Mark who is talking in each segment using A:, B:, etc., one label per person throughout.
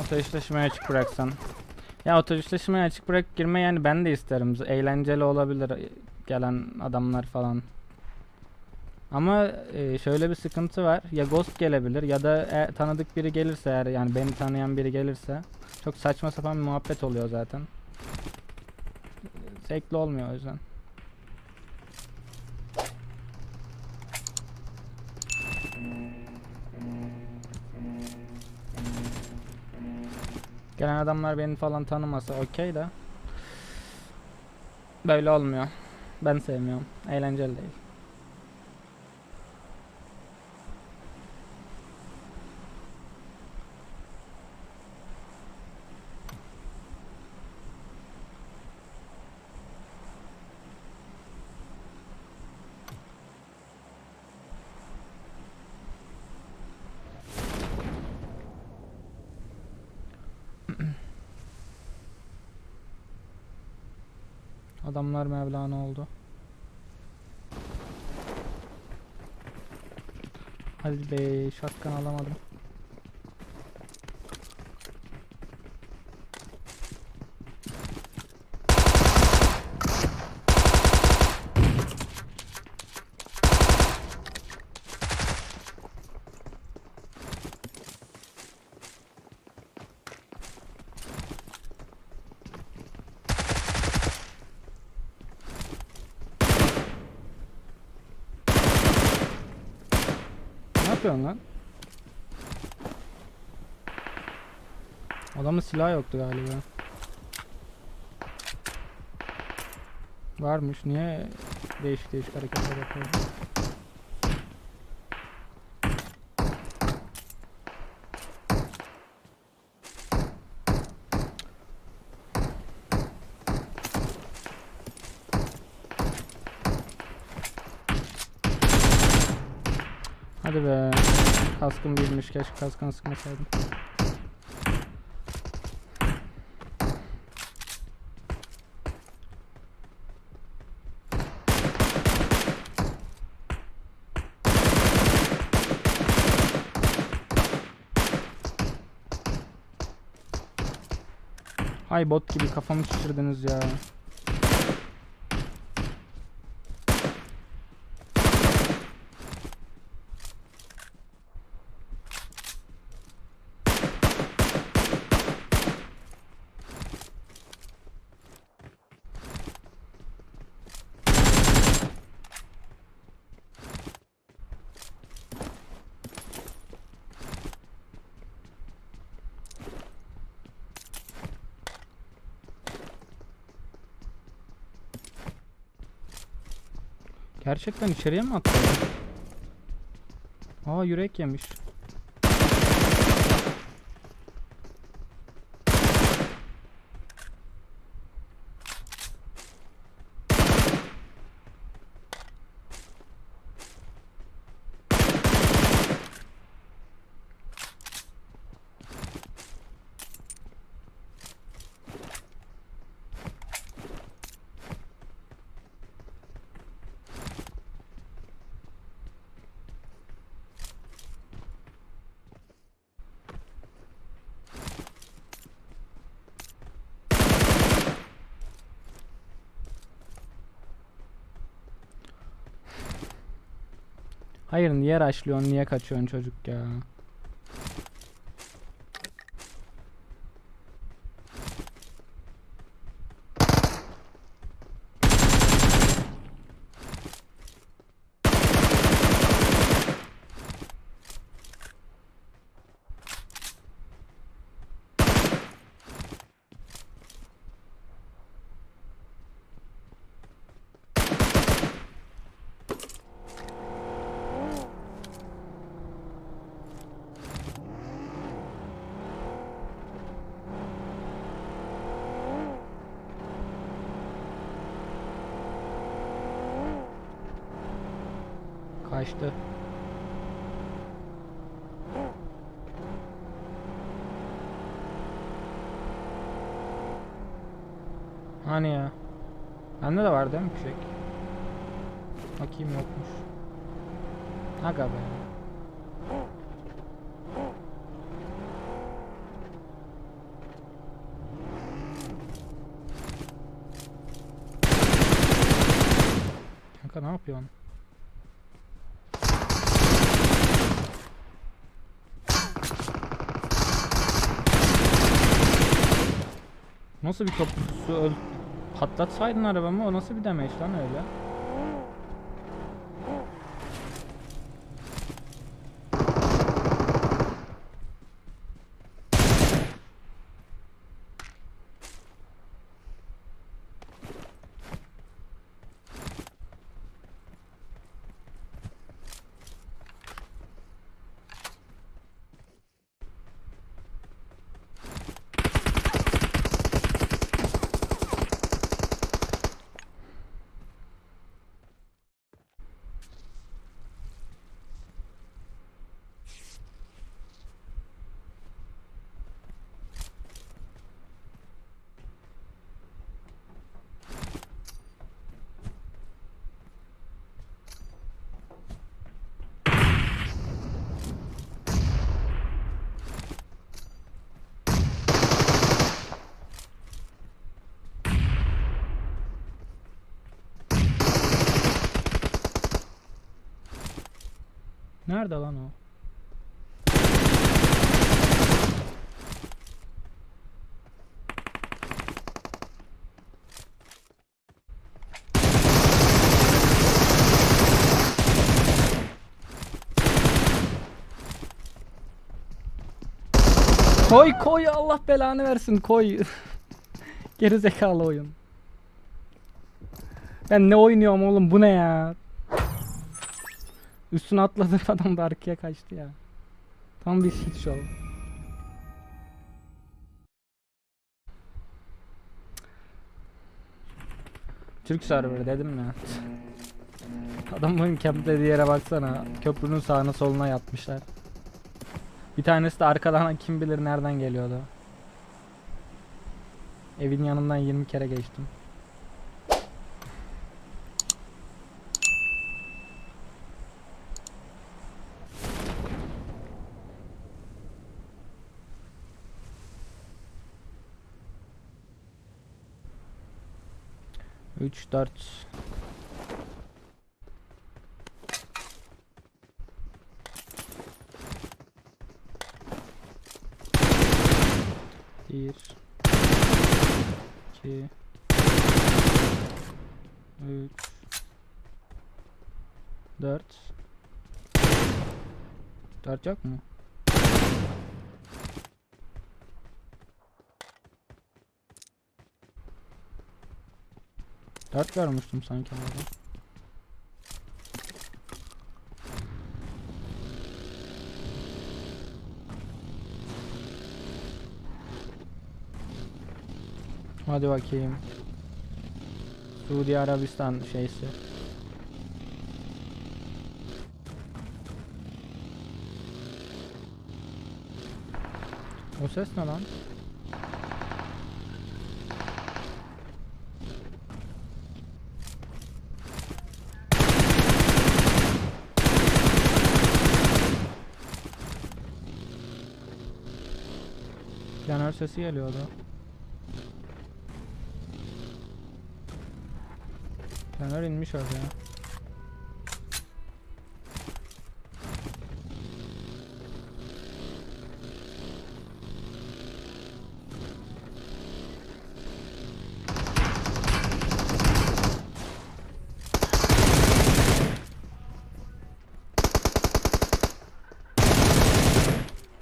A: Oto eşleşmeye açık bıraksan. Ya oto eşleşmeye açık bırak girme yani ben de isterim. Eğlenceli olabilir e, gelen adamlar falan. Ama e, şöyle bir sıkıntı var. Ya ghost gelebilir ya da e, tanıdık biri gelirse eğer yani beni tanıyan biri gelirse çok saçma sapan bir muhabbet oluyor zaten. Zevkli olmuyor o yüzden. Gelen adamlar beni falan tanımasa okey de böyle olmuyor. Ben sevmiyorum. Eğlenceli değil. Adamlar Mevlana oldu. Hadi be şatkan alamadım. Ne yapıyorsun lan? Adamın silahı yoktu galiba. Varmış. Niye değişik değişik hareketler yapıyor? Hadi be. Kaskım değilmiş. Keşke kaskını sıkmasaydım. Ay bot gibi kafamı şişirdiniz ya. Gerçekten içeriye mi attı? Aa yürek yemiş. Hayır niye rushlıyorsun niye kaçıyorsun çocuk ya. kaçtı. Hani ya. Bende de var değil mi fişek? Bakayım yokmuş. Aga be. Kanka ne yapıyorsun? Nasıl bir öl... Patlatsaydın arabamı o nasıl bir demeç lan öyle? Nerede lan o? Koy koy Allah belanı versin koy. Geri zekalı oyun. Ben ne oynuyorum oğlum bu ne ya? Üstüne atladı adam da arkaya kaçtı ya. Tam bir shit show. Türk server dedim ya. Adamın camp dediği yere baksana. Köprünün sağına soluna yatmışlar. Bir tanesi de arkadan kim bilir nereden geliyordu. Evin yanından 20 kere geçtim. Üç, dört. Bir. iki, Üç. Dört. Dört yok mu? Dört görmüştüm sanki orada. Hadi bakayım. Suudi Arabistan şeysi. O ses ne lan? Sesi geliyordu. Planör inmiş oraya.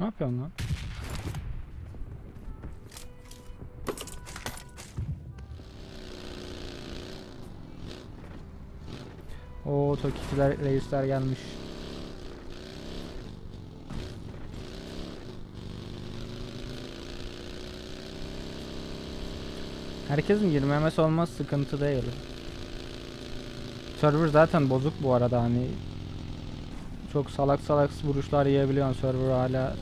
A: Ne yapıyorsun lan? Oo Tokiciler reisler gelmiş. Herkesin girmemesi olmaz sıkıntı değil. Server zaten bozuk bu arada hani çok salak salak vuruşlar yiyebiliyorsun server hala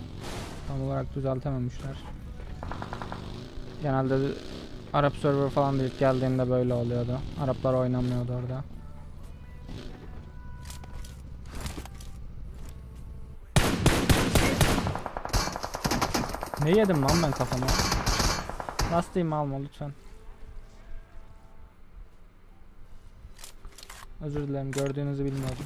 A: tam olarak düzeltememişler. Genelde Arap server falan ilk geldiğinde böyle oluyordu. Araplar oynamıyordu orada. Ne yedim lan ben kafama? Lastiğimi alma lütfen. Özür dilerim gördüğünüzü bilmiyordum.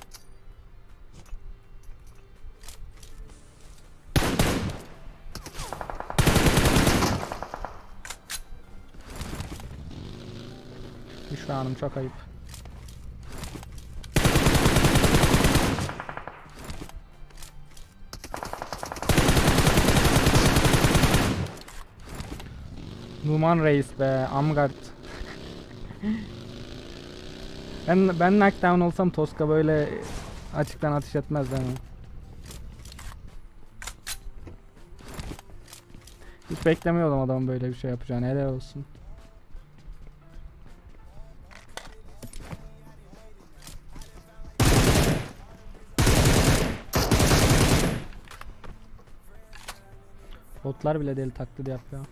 A: Büşra Hanım çok ayıp. Numan Reis be, Amgard. ben ben knockdown olsam Toska böyle açıktan ateş etmez mi? Hiç beklemiyordum adamın böyle bir şey yapacağını. Helal olsun. Botlar bile deli taklidi yapıyor.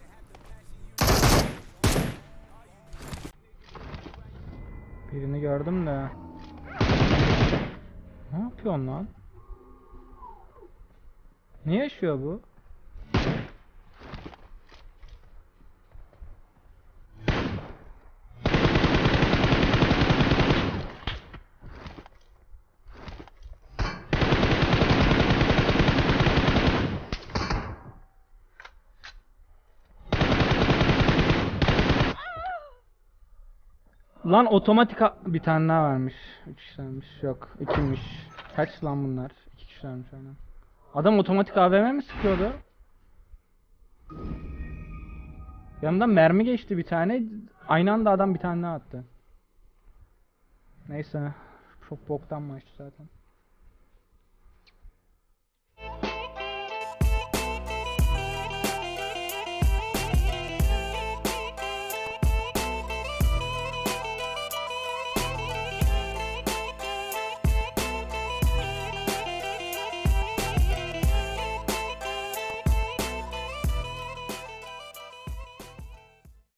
A: Birini gördüm de. Ne yapıyorsun lan? Ne yaşıyor bu? Lan otomatik bir tane daha varmış. 3 kişilermiş. Yok, 2'ymiş. Kaç lan bunlar? 2 kişilermiş aynen. Adam otomatik AVM mi sıkıyordu? Yanımdan mermi geçti bir tane. Aynı anda adam bir tane daha attı. Neyse. Çok boktan maçtı zaten.